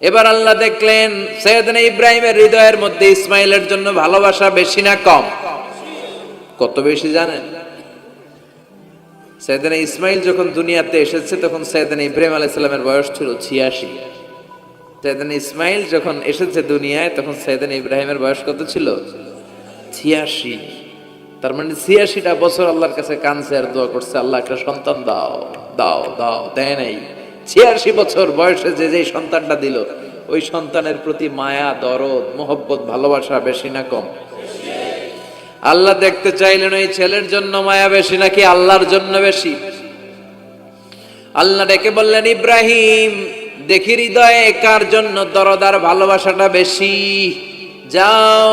এবার আল্লাহ দেখলেন, সৈয়দনা ইব্রাহিমের হৃদয়ের মধ্যে ইসমাইলের জন্য ভালোবাসা বেশি না কম? কত বেশি জানেন? সৈয়দনা ইসমাইল যখন দুনিয়াতে এসেছে, তখন সৈয়দনা ইব্রাহিম আলাইসাল্লামের বয়স ছিল ছিয়াশি। সৈয়দনা ইসমাইল যখন এসেছে দুনিয়ায়, তখন সৈয়দনা ইব্রাহিমের বয়স কত ছিল? ছিয়াশি। তার মানে ছিয়াশিটা বছর আল্লাহর কাছে কানছে আর দোয়া করছে, আল্লাহ একটা সন্তান দাও দাও দাও, দেয় নাই। ছিয়াশি বছর বয়সে যে যে সন্তানটা দিল, ওই সন্তানের প্রতি মায়া, দরদ, মোহব্বত, ভালোবাসা বেশি না কম? আল্লাহ দেখতে চাইলেন ওই ছেলের জন্য মায়া বেশি নাকি আল্লাহর জন্য বেশি? আল্লাহ ডেকে বললেন, ইব্রাহিম, দেখি হৃদয়ে কার জন্য দরদার ভালোবাসাটা বেশি? যাও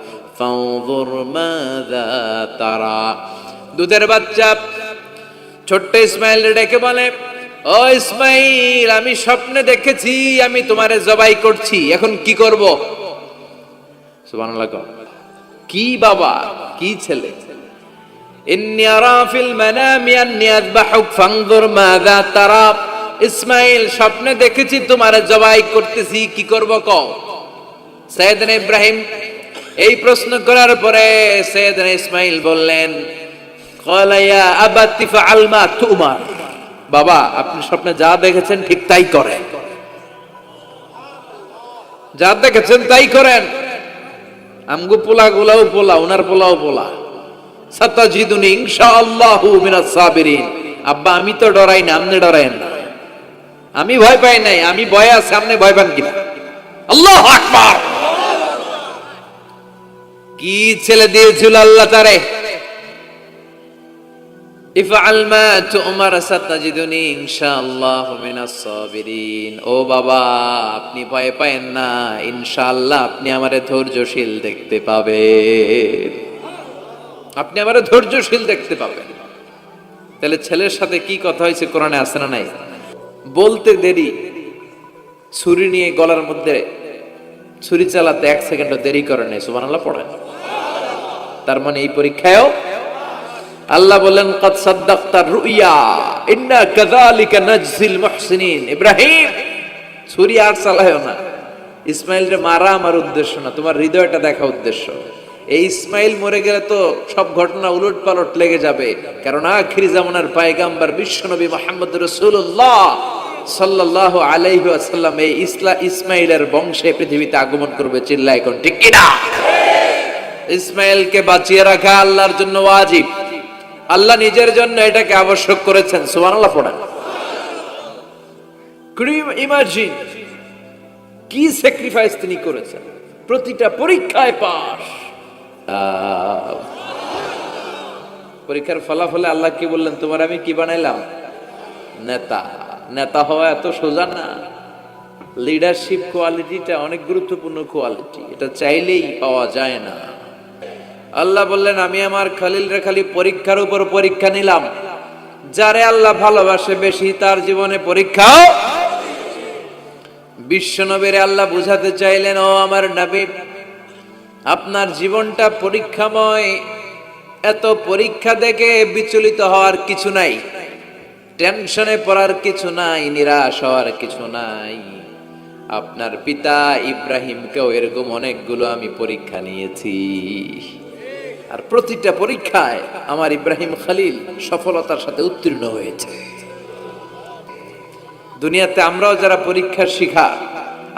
তারা। দুধের বাচ্চা, ছোট্ট ইসমাইল ডেকে বলে, ও ইসমাইল, আমি স্বপ্নে দেখেছি, আমি তোমারে জবাই করছি, এখন কি করব? সুবহানাল্লাহ কি বাবা, কি ছেলে? ইন্নি আরা ফিল মানামি আন্নি আযবাহুক, ফানজুর মাযা তারা। ইসমাইল, স্বপ্নে দেখেছি, তোমারে জবাই করতেছি, কি করব কও? সাইয়েদনা ইব্রাহিম এই প্রশ্ন করার পরে সৈয়দ ইসমাইল বললেন কলাইয়া আবাতিফা আলমা তুমার বাবা, আপনি স্বপ্নে যা দেখেছেন ঠিক তাই করে যা দেখেছেন তাই করেন। আমগু পোলা গুলাও পোলা ওনার পোলাও পোলা। সাতাজিদুনি ইনশাআল্লাহু মিনাস সাবিরিন। আব্বা, আমি তো ডরাই না, আপনি ডরায়েন না। আমি ভয় পাই নাই, আমি ভয় আছে, আপনি ভয় পান কি আল্লাহু আকবার! কি ছেলে দিয়েছিল আল্লাহ তারে? আপনি ধৈর্যশীল দেখতে পাবেন। তাহলে ছেলের সাথে কি কথা হয়েছে কোরআনে আছে না নাই? বলতে দেরি। ছুরি নিয়ে গলার মধ্যে ছুরি চালাতে এক সেকেন্ডও দেরি করে নেই, সুবহানাল্লাহ, পড়েন। তার মানে এই পরীক্ষায়ও আল্লাহ বলেন ইসমাইল মারা গেলে তো সব ঘটনা উলট পালট লেগে যাবে। কারণ আখিরি জামানার ইসমাইলের বংশে পৃথিবীতে আগমন করবে চিল্লা এখন ঠিক কিনা? ইসমাইলকে বাঁচিয়ে রাখা আল্লাহর জন্য ওয়াজিব। আল্লাহ নিজের জন্য এটাকে আবশ্যক করেছেন। সুবহানাল্লাহ পড়েন। ইমাজিন কি স্যাক্রিফাইস তিনি করেছেন? প্রতিটা পরীক্ষায় পাস পরীক্ষার ফলাফলে আল্লাহ কি বললেন, তোমার আমি কি বানাইলাম? নেতা। নেতা হওয়া এত সোজা না। লিডারশিপ কোয়ালিটিটা অনেক গুরুত্বপূর্ণ কোয়ালিটি এটা চাইলেই পাওয়া যায় না। আল্লাহ বললেন, আমি আমার খালিল রে খালি পরীক্ষার উপর পরীক্ষা নিলাম। যারে আল্লাহ ভালোবাসে বেশি, তার জীবনে পরীক্ষাও বিশ্বনবীরে আল্লাহ বুঝাতে চাইলেন, ও আমার নবী, আপনার জীবনটা পরীক্ষাময়। এত পরীক্ষা দেখে বিচলিত হওয়ার কিছু নাই। টেনশনে পড়ার কিছু নাই, নিরাশ হওয়ার কিছু নাই। আপনার পিতা ইব্রাহিমকেও এরকম অনেকগুলো আমি পরীক্ষা নিয়েছি। আর প্রতিটা পরীক্ষায় আমার ইব্রাহিম খালিল সফলতার সাথে উত্তীর্ণ হয়েছে। দুনিয়াতে আমরাও যারা পরীক্ষার শিখা,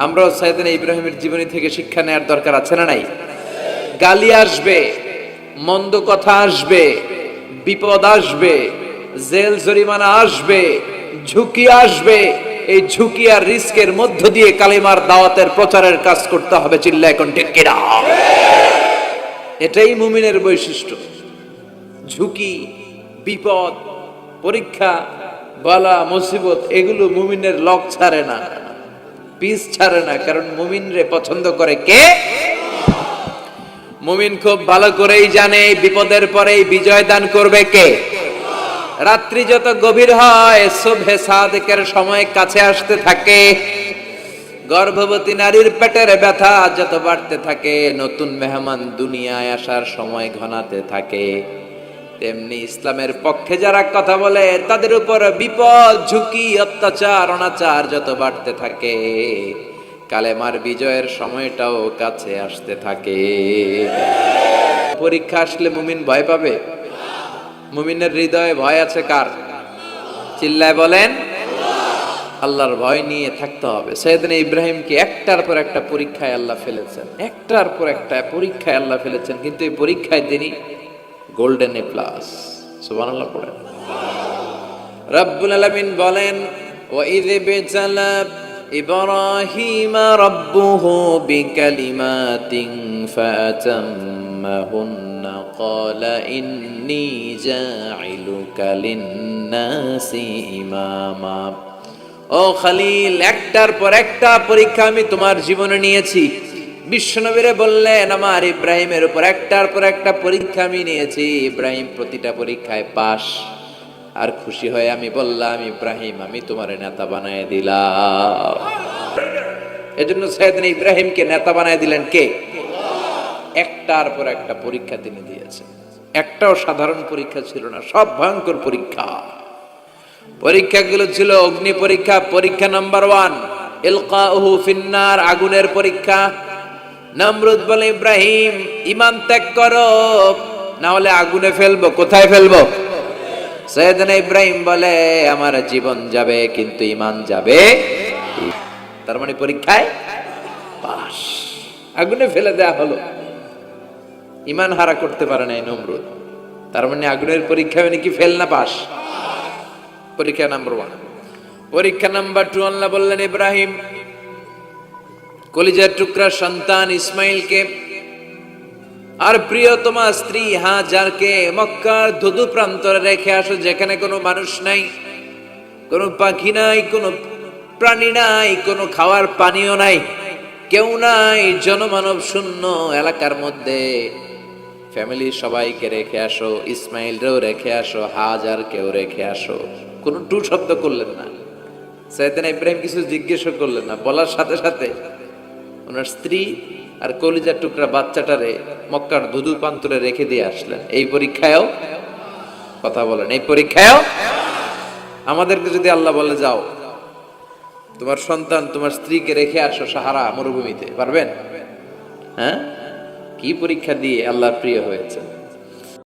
আমরাও সাইদিন ইব্রাহিমের জীবনী থেকে শিক্ষা নেওয়ার দরকার আছে না নাই? গালি আসবে, মন্দ কথা আসবে, বিপদ আসবে, জেল জরিমানা আসবে, ঝুঁকি আসবে, এই ঝুঁকি আর রিস্কের মধ্য দিয়ে কালিমার দাওয়াতের প্রচারের কাজ করতে হবে চিল্লা এখন ঠিক এটাই মুমিনের বৈশিষ্ট্য। ঝুঁকি, বিপদ, পরীক্ষা, বালা, মুসিবত, এগুলো মুমিনের লক ছাড়ে না, পিস ছাড়ে না, কারণ মুমিন রে পছন্দ করে কে? মুমিন খুব ভালো করেই জানে, বিপদের পরেই বিজয় দান করবে কে? রাত্রি যত গভীর হয়, শুভে সাদেকের সময় কাছে আসতে থাকে গর্ভবতী নারীর পেটের ব্যথা যত বাড়তে থাকে, নতুন মেহমান দুনিয়ায় আসার সময় ঘনাতে থাকে। তেমনি ইসলামের পক্ষে যারা কথা বলে, তাদের উপর বিপদ, ঝুঁকি, অত্যাচার, অনাচার যত বাড়তে থাকে, কালেমার বিজয়ের সময়টাও কাছে আসতে থাকে। পরীক্ষা আসলে মুমিন ভয় পাবে? মুমিনের হৃদয়ে ভয় আছে কার? চিল্লায় বলেন আল্লাহর ভয় নিয়ে থাকতে হবে সৈয়দিন ইব্রাহিমকে একটার পর একটা পরীক্ষায় আল্লাহ ফেলেছেন একটার পর একটা পরীক্ষায় আল্লাহ ফেলেছেন কিন্তু এই পরীক্ষায় তিনি গোল্ডেন এ প্লাস সুবহানাল্লাহ পড়েন রব্বুল আলামিন বলেন وَإِذِ ابْتَلَى إِبْرَاهِيمَ رَبُّهُ بِكَلِمَاتٍ فَأَتَمَّهُنَّ قَالَ إِنِّي جَاعِلُكَ لِلنَّاسِ إِمَامًا ও খালিল, একটার পর একটা পরীক্ষা আমি তোমার জীবনে নিয়েছি। বিশ্বনবীরে বললেন, আমার ইব্রাহিমের উপর একটার পর একটা পরীক্ষা আমি নিয়েছি। ইব্রাহিম প্রতিটা পরীক্ষায় পাশ। আর খুশি হয়ে আমি বললাম, ইব্রাহিম, আমি তোমার নেতা বানায় দিলাম। এজন্য সৈয়দিন ইব্রাহিমকে নেতা বানায় দিলেন কে? একটার পর একটা পরীক্ষা তিনি দিয়েছেন। একটাও সাধারণ পরীক্ষা ছিল না, সব ভয়ঙ্কর পরীক্ষা। পরীক্ষাগুলো ছিল অগ্নি পরীক্ষা পরীক্ষা নাম্বার ওয়ান ইলকাউহু ফিন্নার, আগুনের পরীক্ষা। নমরুদ বলে, ইব্রাহিম ইমান ত্যাগ করো না হলে আগুনে ফেলব, কোথায় ফেলব? ইব্রাহিম বলে, আমার জীবন যাবে, কিন্তু ইমান যাবে তার মানে পরীক্ষায় পাস আগুনে ফেলে দেয়া হলো। ইমান হারা করতে পারে না এই নমরুদ। তার মানে আগুনের পরীক্ষা মানে কি, ফেল না পাস পরীক্ষা নাম্বার ওয়ান পরীক্ষা নাম্বার টু আল্লাহ বললেন, ইব্রাহিম, কলিজার টুকরা সন্তান ইসমাইলকে আর প্রিয়তমা স্ত্রী হাজারকে মক্কার ধুধু প্রান্তরে রেখে আসো, যেখানে কোনো মানুষ নাই, কোনো পাখি নাই, কোনো প্রাণী নাই, কোনো খাওয়ার পানিও নাই, কেউ নাই, জনমানব শূন্য এলাকার মধ্যে। ফ্যামিলি সবাইকে রেখে আসো, ইসমাইলরেও রেখে আসো হাজার কেউ রেখে আসো। কোনো টু শব্দ করলেন না। সৈয়দান ইব্রাহিম কিছু জিজ্ঞেস করলেন না, বলার সাথে সাথে ওনার স্ত্রী আর কলিজার টুকরা বাচ্চাটারে মক্কার দুধু প্রান্তরে রেখে দিয়ে আসলেন। এই পরীক্ষায়ও কথা বলেন, এই পরীক্ষায়ও আমাদেরকে যদি আল্লাহ বলে যাও, তোমার সন্তান তোমার স্ত্রীকে রেখে আসো সাহারা মরুভূমিতে, পারবেন? হ্যাঁ? কি পরীক্ষা দিয়ে আল্লাহ প্রিয় হয়েছে